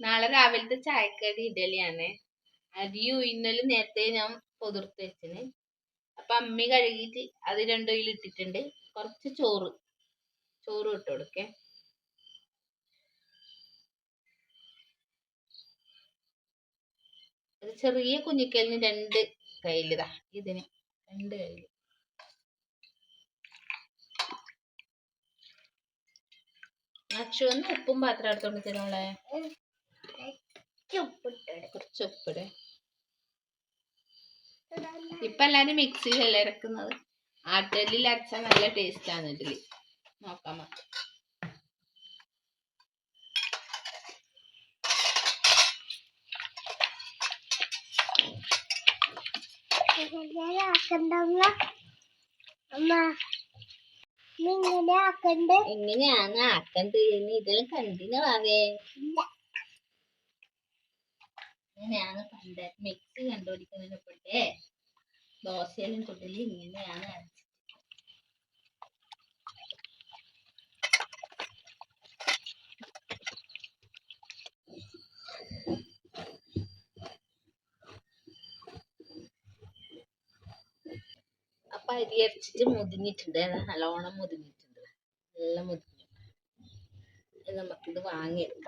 നാളെ രാവിലത്തെ ചായക്കടി ഇഡലിയാണ്. അരിയും ഇന്നലെ നേരത്തെ ഞാൻ പൊതിർത്ത് വെച്ചിന്. അപ്പൊ അമ്മി കഴുകിയിട്ട് അത് രണ്ടു ഇതിൽ ഇട്ടിട്ടുണ്ട്. കുറച്ച് ചോറ് ചോറ് ഇട്ട് കൊടുക്കേ. ഒരു ചെറിയ കുഞ്ഞിക്കലിന് രണ്ട് കയ്യിലിതാ ഇതിന് രണ്ട് കയ്യിൽ അച്ചുവന്ന് ഉപ്പും പാത്രം എടുത്തോണ്ട് തരുമോളെ കുറച്ച് ഉപ്പിടെ ഇപ്പൊ എല്ലാരും മിക്സിയിലല്ലേ ഇറക്കുന്നത്? ആട്ടലിൽ അരച്ചാൽ നല്ല ടേസ്റ്റ് ആണ് ഇഡ്ഡലി നോക്കാം എങ്ങനെയാണ് ആക്കണ്ടത്? ഇനി ഇതെല്ലാം കണ്ടിന് വാവേ. ഇങ്ങനെയാണ് പണ്ട് മിക്സി കണ്ടുപിടിക്കുന്നതിന് പെട്ടേ ദോശയിലും ചുടൽ ഇങ്ങനെയാണ്. അപ്പൊ അരി അരച്ചിട്ട് മുതിഞ്ഞിട്ടുണ്ട്. നല്ലോണം മുതിഞ്ഞിട്ടുണ്ട്. നല്ല മുതിഞ്ഞു. നമുക്കിത് വാങ്ങിയെടുക്കാം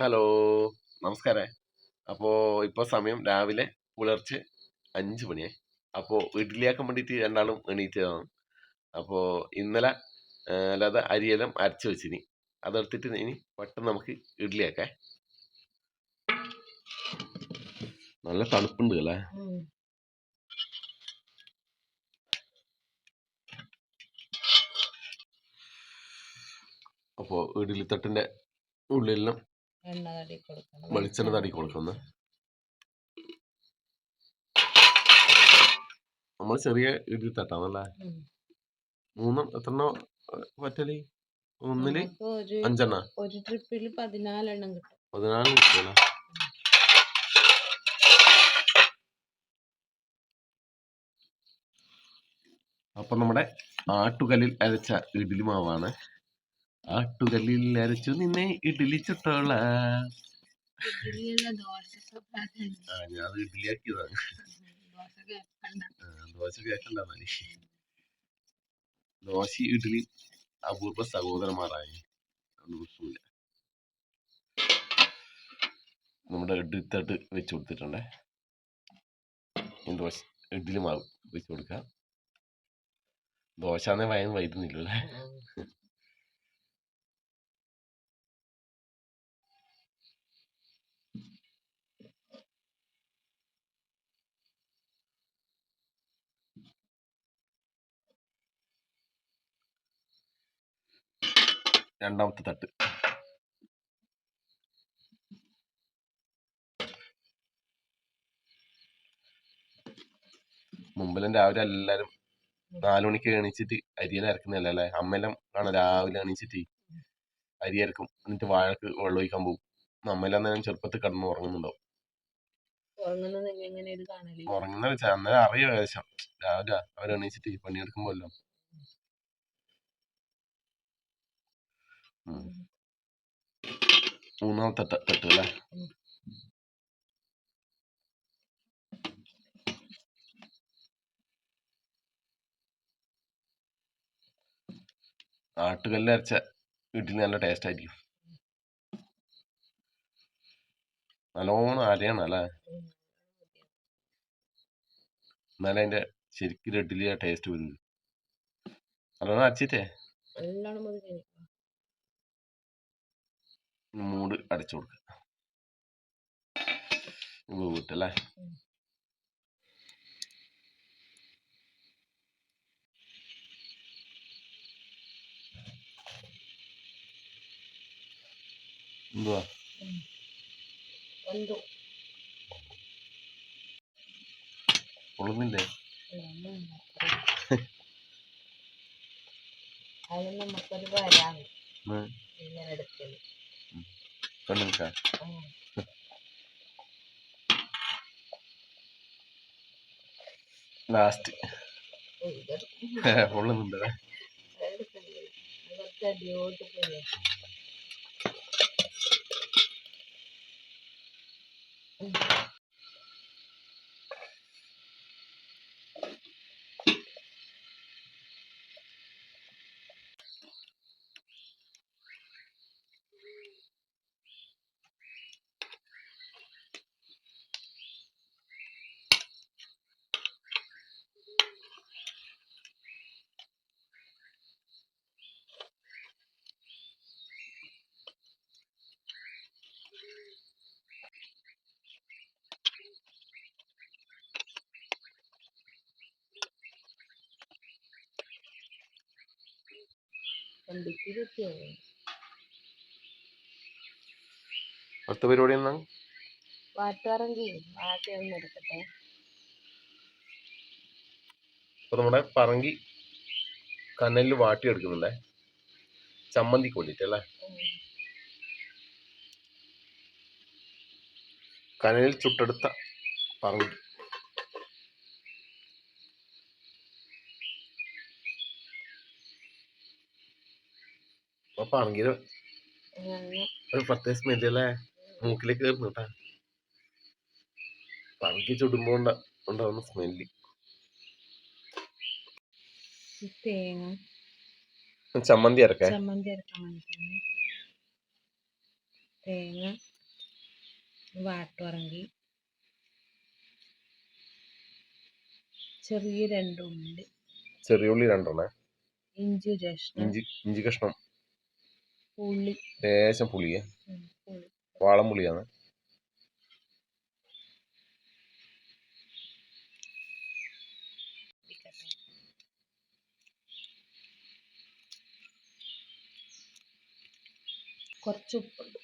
ഹലോ നമസ്കാരം. അപ്പോൾ ഇപ്പോൾ സമയം രാവിലെ പുലർച്ചെ അഞ്ച് മണിയായി. അപ്പോൾ ഇഡ്ഡലിയാക്കാൻ വേണ്ടിയിട്ട് രണ്ടാളും എണീറ്റതാണ്. അപ്പോൾ ഇന്നലെ അല്ലാതെ അരിയെല്ലാം അരച്ച് വെച്ചിനി. അതെടുത്തിട്ട് ഇനി പെട്ടെന്ന് നമുക്ക് ഇഡ്ഡലിയാക്കേ. നല്ല തണുപ്പുണ്ട് അല്ലേ? അപ്പോൾ ഇഡ്ഡലി തട്ടിന്റെ ഉള്ളിലെല്ലാം എണ്ണ തടി കൊടുക്കണം. വെളിച്ചെണ്ണ തടി കൊടുക്കുന്നു നമ്മൾ ചെറിയ ഇടി തട്ടാന്നല്ലേ. മൂന്നും എത്രണ്ണ പറ്റൽ? ഒന്നിൽ അഞ്ചെണ്ണ? ഒരു ട്രിപ്പിൽ പതിനാലെണ്ണം കിട്ടും. പതിനാല് കിട്ടിയല്ല അപ്പൊ നമ്മുടെ ആട്ടുകല്ലിൽ അരച്ച ഇഡ്ഡലി മാവാണ്. ആട്ടുകല്ലിൽ അരച്ചു നിന്നെ ഇഡ്ഡലി ചുട്ടോള ഞാനത് ഇഡ്ഡലി ആ ഞാൻ ഇഡ്ഡലിയാക്കിയതാണ് ദോശ കേക്കണ്ട മനുഷ്യ. ദോശ ഇഡ്ഡലി അപൂർവ സഹോദരന്മാരായി. അതുകൊണ്ട് നമ്മുടെ നമ്മുടെ ഇഡ്ഡലിത്തട്ട് വെച്ച് കൊടുത്തിട്ടുണ്ടേ. ദോശ ഇഡ്ഡലി മാവ് വെച്ച് കൊടുക്കാം. ദോശ എന്നേ വയന്ന് വൈകുന്നില്ലല്ലേ രണ്ടാമത്തെ തട്ട്. മുമ്പിലും രാവിലെ എല്ലാരും നാലു മണിക്ക് എണീച്ചിട്ട് അരിയെല്ലാം അരക്കുന്നതല്ലേ? അല്ലേ? അമ്മയെല്ലാം കാണാം രാവിലെ എണീച്ചിട്ട് അരി ഇറക്കും എന്നിട്ട് വാഴക്ക് വെള്ളം ഒഴിക്കാൻ പോകും അമ്മയെല്ലാം നേരം ചെറുപ്പത്തിൽ കിടന്ന് ഉറങ്ങുന്നുണ്ടാവും. ഉറങ്ങുന്ന വെച്ചാൽ അന്നേരം അറിയാം ഏകദേശം. രാവിലെ അവരെണീച്ചിട്ട് പണിയെടുക്കുമ്പോ എല്ലാം മൂന്നാമത്തെ തട്ട് അല്ലേ ഉം. ആട്ടുകല്ല് അരച്ച ഇഡ്ഡലി നല്ല ടേസ്റ്റ് ആയിരിക്കും. നല്ലോണം അരയണം അല്ലേ? എന്നാലും അതിന്റെ ശരിക്കും ഇഡ്ഡലി ടേസ്റ്റ് വരുന്നത് നല്ലോണം അരച്ചിട്ടേ? മൂട് അടച്ചു കൊടുക്കുക വീട്ടല്ലേ എന്തുവാ? ഒളുന്നില്ലേ പൊള്ളുന്നില്ലേ അത് നമുക്കൊരു വരാം. ഇങ്ങനെ എടുക്കൽ. നിൽക്കാ ഉം. ലാസ്റ്റ് ഓ, അടുത്ത പരിപാടി എന്നാ ഒന്ന് എടുക്കട്ടെ നമ്മുടെ പറങ്കി കനലിൽ വാട്ടി എടുക്കുന്നുണ്ടേ? ചമ്മന്തിക്ക് വേണ്ടിട്ട് അല്ലേ? കനലിൽ ചുട്ടെടുത്ത പറങ്കി. അപ്പൊ ഒരു അല്ലേ മൂക്കിലേക്ക് കയറുന്നു കേട്ടാ ചുടുമ്പോ ഉണ്ടാവുന്ന സ്മെല്ല് ചമ്മന്തി ഇറക്കാൻ ചമ്മന്തി തേങ്ങ ചെറിയ രണ്ടുള്ളി ചെറിയ ഉള്ളി രണ്ടെണ്ണേ. ഇഞ്ചി കഷ്ണം ഇഞ്ചി ഇഞ്ചി കഷ്ണം. ഉള്ളി ലേശം പുളിയ. വാളം പുളിയാണ്. കുറച്ചുപ്പുണ്ട് കുറച്ച് ഉപ്പുണ്ട്.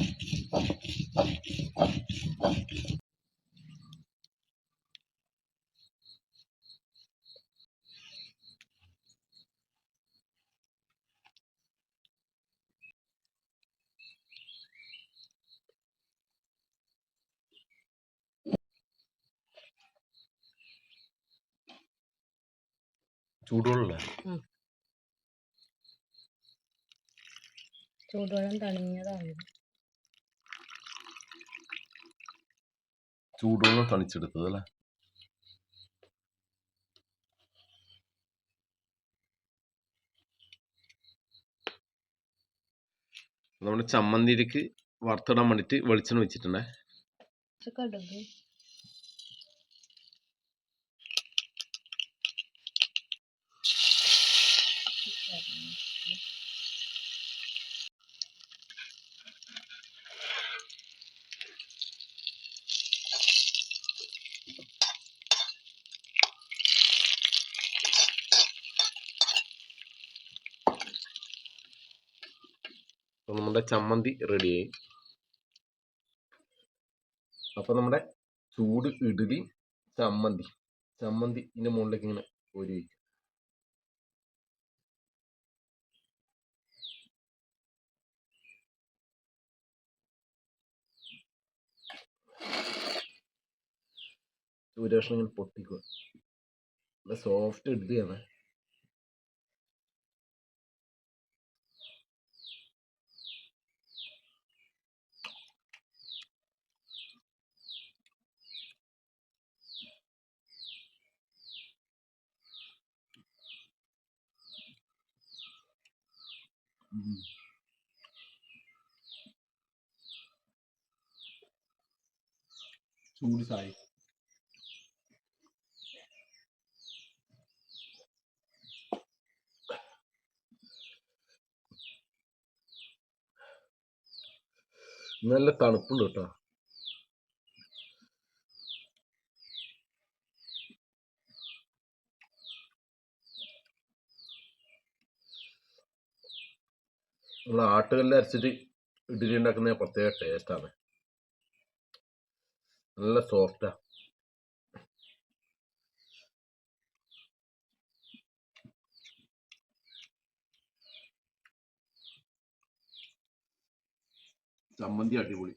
ചൂടുവെള്ള ചൂടുവെള്ളം തണിഞ്ഞതാണ് ചൂടുവെള്ളം തണിച്ചെടുത്തത് അല്ലേ നമ്മുടെ ചമ്മന്തിയിലേക്ക് വറുത്തിടാൻ വേണ്ടിയിട്ട് വെളിച്ചെണ്ണ വെച്ചിട്ടുണ്ടേ. കടുക് അപ്പോൾ നമ്മുടെ ചമ്മന്തി റെഡിയായി അപ്പോൾ നമ്മുടെ ചൂട് ഇഡ്ഡലി ചമ്മന്തി. ചമ്മന്തി ഇതിന്റെ മുകളിലേക്ക് ഇങ്ങനെ ഒരു വയ്ക്കും ഒരു കഷ്ണം ഇങ്ങനെ പൊട്ടിക്കുക. നല്ല സോഫ്റ്റ് ഇഡ്ഡലിയാണ് ചൂട് ചായ നല്ല തണുപ്പുണ്ട് കേട്ടോ. നമ്മൾ ആട്ടുകല്ലിൽ അരച്ചിട്ട് ഇഡ്ഡലി ഉണ്ടാക്കുന്ന പ്രത്യേക ടേസ്റ്റാണ്. നല്ല സോഫ്റ്റാ ചമ്മന്തി അടിപൊളി.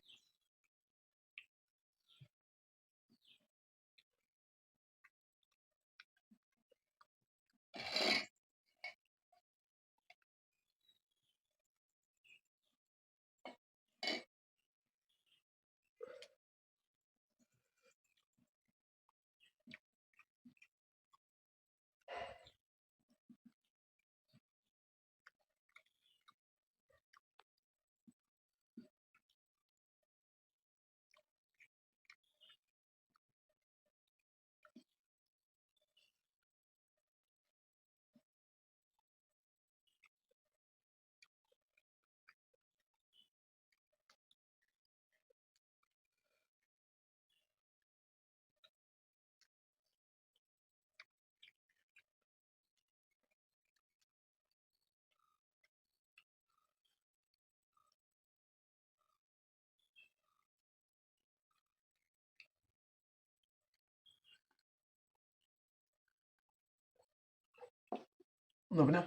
No, no.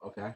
Okay.